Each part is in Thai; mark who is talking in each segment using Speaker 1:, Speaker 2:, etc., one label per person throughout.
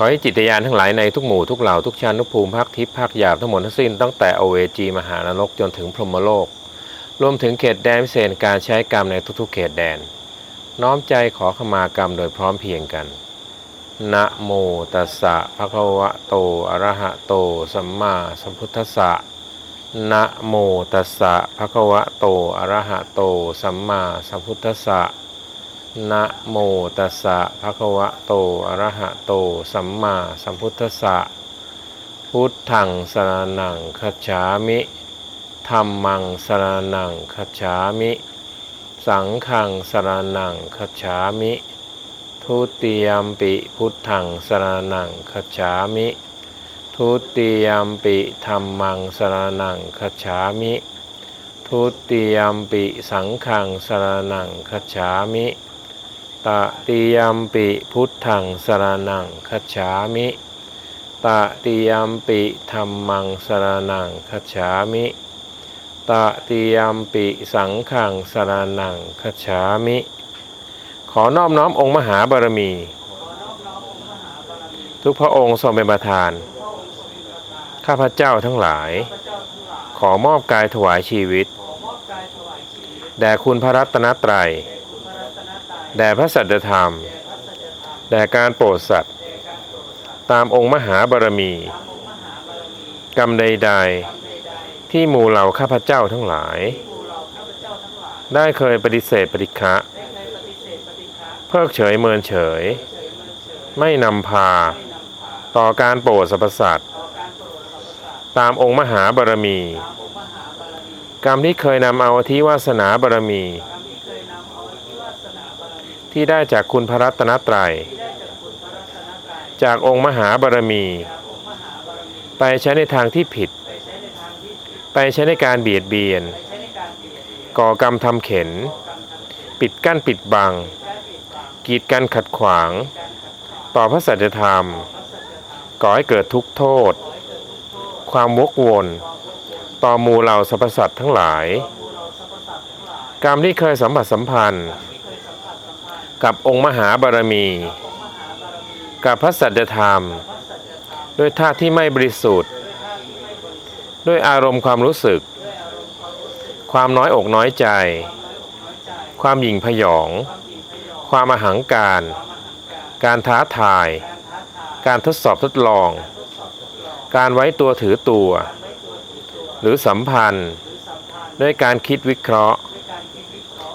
Speaker 1: ขอให้จิตยานทั้งหลายในทุกหมู่ทุกเหล่าทุกชั้นทุกภูมิภาคทิพย์ภาคหยาบทั้งหมดทั้งสิ้นตั้งแต่โอเวจีมหานรกจนถึงพรหมโลก รวมถึงเขตแดนพิเศษการใช้กรรมในทุกๆเขตแดน น้อมใจขอขมากรรมโดยพร้อมเพียงกันนะโมตัสสะภะคะวะโตอะระหะโตสัมมาสัมพุทธัสสะนะโมตัสสะภะคะวะโตอะระหะโตสัมมาสัมพุทธัสสะ นะโมตัสสะภะคะวะโต อะระหะโต สัมมาสัมพุทธัสสะ พุทธังสรณังคัจฉามิธัมมังสรณังคัจฉามิ สังฆังสรณังคัจฉามิ ทุติยมปิพุทธังสรณังคัจฉามิ ทุติยมปิธัมมังสรณังคัจฉามิ ทุติยมปิสังฆังสรณังคัจฉามิ ตติยมปิพุทธังสรณังคัจฉามิตติยมปิธัมมังสรณังคัจฉามิตติยมปิสังฆังสรณังคัจฉามิ ขอนอบน้อมองค์มหาบารมี ทุกพระองค์ทรงเป็นประธาน ข้าพเจ้าทั้งหลาย ขอมอบกายถวายชีวิตแด่คุณพระรัตนตรัย แด่พระสัจธรรม แด่การโปรดสัตว์ ตามองค์มหาบารมี กรรมใด ๆ ที่หมู่เหล่าข้าพเจ้าทั้งหลาย ได้เคยปฏิเสธปฏิฆะเพิกเฉยเมินเฉย ไม่นำพา ต่อการโปรดสรรพสัตว์ตามองค์มหาบารมี กรรมที่เคยนำเอาอธิวาสนาบารมี ที่ได้จากคุณพระรัตนตรัย จากองค์มหาบารมี ไปใช้ในทางที่ผิด ไปใช้ในการเบียดเบียน ก่อกรรมทำเข็น ปิดกั้นปิดบัง กีดกันขัดขวาง ต่อพระสัจธรรม ก่อให้เกิดทุกข์โทษ ความวกวนต่อมูเหล่าสรรพสัตว์ทั้งหลาย กรรมที่เคยสัมผัสสัมพันธ์ กับองค์มหาบารมี กับพระสัจธรรม ด้วยท่าที่ไม่บริสุทธิ์ ด้วยอารมณ์ความรู้สึก ความน้อยอกน้อยใจ ความหยิ่งพยอง ความอหังการ การท้าทาย การทดสอบทดลอง การไว้ตัวถือตัว หรือสัมพันธ์ ด้วยการคิดวิเคราะห์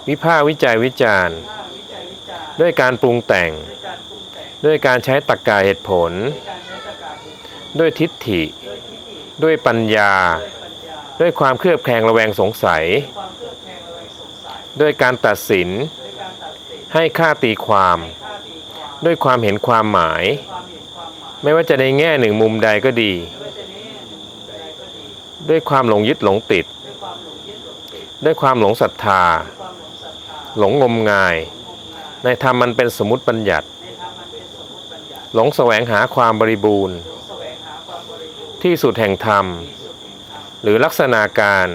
Speaker 1: วิพากษ์วิจัยวิจารณ์ ด้วยการปรุงแต่ง ด้วยการใช้ตรรกะเหตุผล ด้วยทิฏฐิ ด้วยปัญญา ด้วยความเครือบแคลงระแวงสงสัย ด้วยการตัดสิน ให้ค่าตีความ ด้วยความเห็นความหมาย ไม่ว่าจะในแง่หนึ่งมุมใดก็ดี ด้วยความหลงยึดหลงติด ด้วยความหลงศรัทธา หลงงมงาย ในธรรมมันเป็นสมมติบัญญัติ หลงแสวงหาความบริบูรณ์ ที่สุดแห่งธรรม หรือลักษณะการ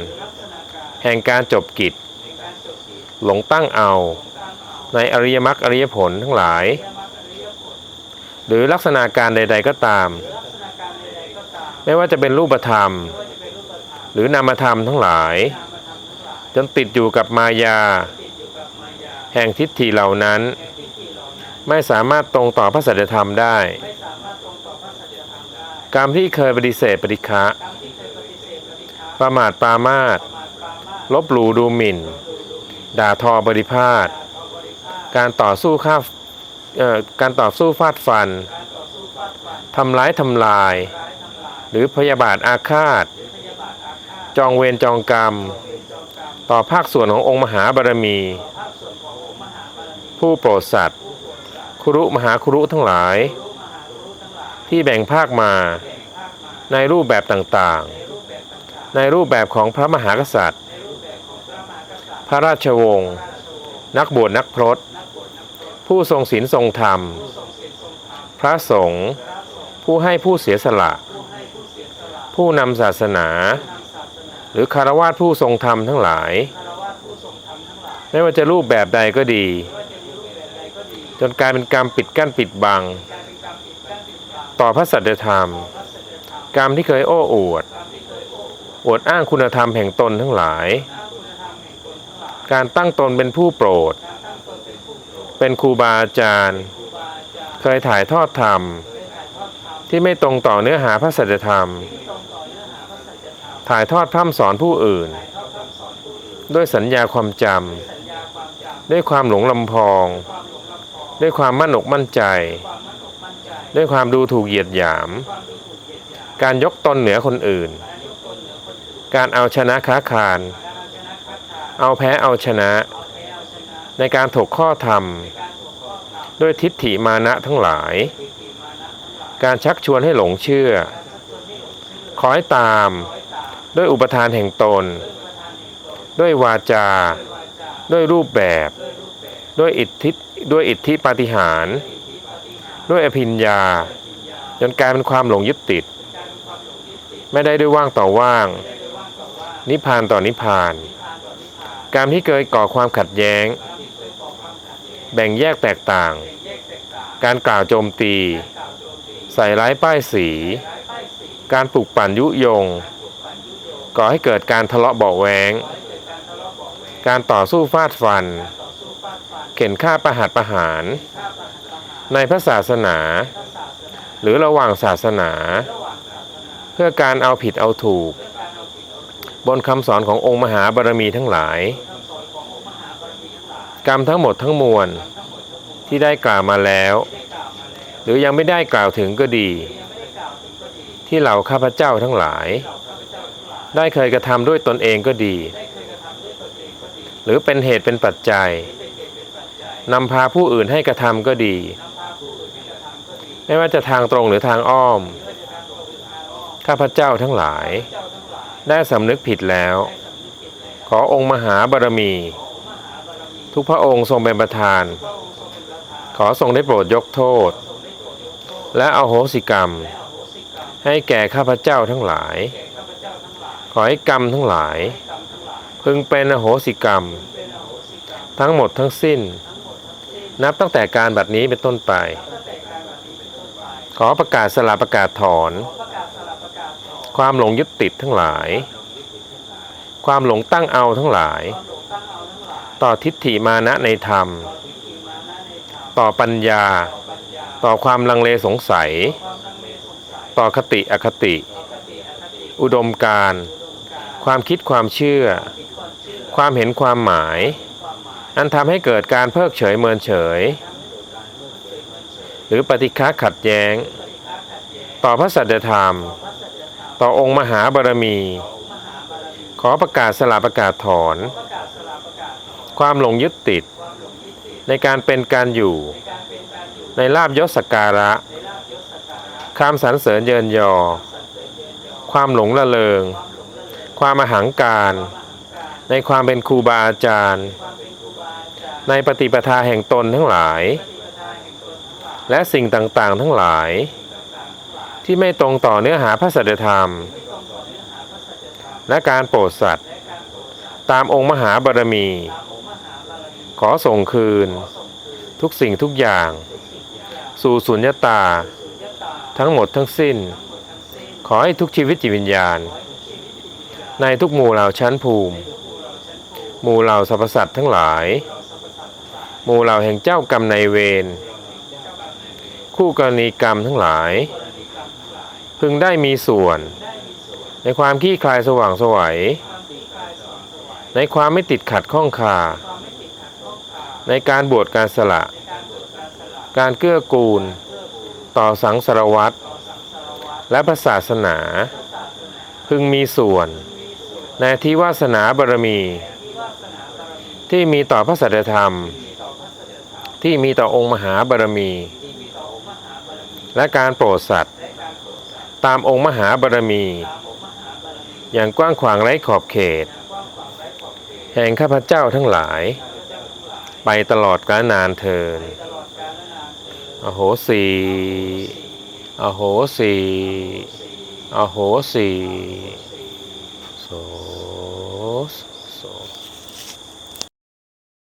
Speaker 1: แห่งการจบกิจ หลงตั้งเอา ในอริยมรรคอริยผลทั้งหลาย หรือลักษณะการใด ๆก็ตาม ไม่ว่าจะเป็นรูปธรรม หรือนามธรรมทั้งหลาย จนติดอยู่กับมายา แห่งทิฏฐิเหล่านั้น ไม่สามารถตรงต่อพระสัจธรรมได้ กรรมที่เคยปฏิเสธปฏิฆะประมาทปรามาตลบหลู่ดูหมิ่น ด่าทอบริพาทการต่อสู้ข้าการต่อสู้ฟาดฟันทำร้ายทำลาย หรือพยาบาทอาฆาต จองเวรจองกรรม ต่อภาคส่วนขององค์มหาบารมี ผู้โปรดสัตว์ครุมหาครุทั้งหลาย ที่แบ่งภาคมาในรูปแบบต่างๆ ในรูปแบบของพระมหากษัตริย์ พระราชวงศ์ นักบวชนักพรต ผู้ทรงศีลทรงธรรม พระสงฆ์ ผู้ให้ผู้เสียสละ ผู้นำศาสนา หรือคารวะผู้ทรงธรรมทั้งหลาย ไม่ว่าจะรูปแบบใดก็ดี จนกลายเป็นกรรมปิดกั้นปิดบัง ต่อพระสัจธรรม กรรมที่เคยโอ้อวด อวดอ้างคุณธรรมแห่งตนทั้งหลาย การตั้งตนเป็นผู้โปรด เป็นครูบาอาจารย์ เคยถ่ายทอดธรรม ที่ไม่ตรงต่อเนื้อหาพระสัจธรรม ถ่ายทอดพร่ำสอนผู้อื่น ด้วยสัญญาความจำด้วยความหลงลำพอง ด้วยความมั่นอกมั่นใจ ด้วยความดูถูกเหยียดหยาม การยกตนเหนือคนอื่น การเอาชนะค้าคานเอาแพ้เอาชนะ ในการถกข้อธรรม ด้วยทิฏฐิมานะทั้งหลาย การชักชวนให้หลงเชื่อ คอยตาม ด้วยอุปทานแห่งตน ด้วยวาจา ด้วยรูปแบบ ด้วยอิทธิ ด้วยอิทธิปาฏิหาริย์ด้วยอภิญญา จนกลายเป็นความหลงยึดติด ไม่ได้ด้วยว่างต่อว่าง นิพพานต่อนิพพานการที่เคยก่อความขัดแย้ง แบ่งแยกแตกต่าง การกล่าวโจมตี ใส่ร้ายป้ายสี การปลุกปั่นยุยง ก่อให้เกิดการทะเลาะเบาแวง การต่อสู้ฟาดฟัน เข็นฆ่าประหัตประหาร ในพระศาสนา หรือระหว่างศาสนา เพื่อการเอาผิดเอาถูก บนคำสอนขององค์มหาบารมีทั้งหลาย กรรมทั้งหมดทั้งมวลที่ได้กล่าวมาแล้ว หรือยังไม่ได้กล่าวถึงก็ดี ที่เหล่าข้าพเจ้าทั้งหลาย ได้เคยกระทำด้วยตนเองก็ดี หรือเป็นเหตุเป็นปัจจัย นำพาผู้อื่นให้กระทำก็ดี ไม่ว่าจะทางตรงหรือทางอ้อม ข้าพเจ้าทั้งหลาย ได้สำนึกผิดแล้ว ขอองค์มหาบารมี ทุกพระองค์ทรงเป็นประธาน ขอทรงได้โปรดยกโทษ และเอาโหสิกรรม ให้แก่ข้าพเจ้าทั้งหลาย ขอให้กรรมทั้งหลาย พึงเป็นอโหสิกรรม ทั้งหมดทั้งสิ้น นับตั้งแต่การบัดนี้เป็นต้นไป ขอประกาศสละประกาศถอน ความหลงยึดติดทั้งหลาย ความหลงตั้งเอาทั้งหลาย ต่อทิฏฐิมานะในธรรม ต่อปัญญา ต่อความลังเลสงสัย ต่อคติอคติ อุดมการ ความคิดความเชื่อ ความเห็นความหมาย อันทำให้เกิดการเพิกเฉยเมินเฉย หรือปฏิฆาขัดแย้ง ต่อพระสัจธรรม ต่อองค์มหาบารมี ขอประกาศสละประกาศถอน ความหลงยึดติด ในการเป็นการอยู่ ในลาบยศสการะคำสรรเสริญเยินยอ ความหลงละเลง ความอหังการ ในความเป็นครูบาอาจารย์ ในปฏิปทาแห่งตนทั้งหลาย และสิ่งต่างๆทั้งหลาย ที่ไม่ตรงต่อเนื้อหาพระสัจธรรม และการโปรดสัตว์ ตามองค์มหาบารมี ขอส่งคืน ทุกสิ่งทุกอย่าง สู่สุญญตา ทั้งหมดทั้งสิ้น ขอให้ทุกชีวิตจิตวิญญาณ ในทุกหมู่เหล่าชั้นภูมิ หมู่เหล่าสรรพสัตว์ทั้งหลาย มู่เหล่าแห่งเจ้ากรรมในเวร คู่กรณีกรรมทั้งหลาย พึงได้มีส่วน ในความขี้คลายสว่างสวัย ในความไม่ติดขัดข้องคา ในการบวชการสละ การเกื้อกูล ต่อสังสารวัตรและพระศาสนา พึงมีส่วน ในที่วาสนาบารมี ที่มีต่อพระสัจธรรม ที่มีต่อองค์มหาบารมี และการโปรดสัตว์ ตามองค์มหาบารมี อย่างกว้างขวางไร้ขอบเขต แห่งข้าพเจ้าทั้งหลาย ไปตลอดกาลนานเทินอโหสีอโหสีอโหสีโส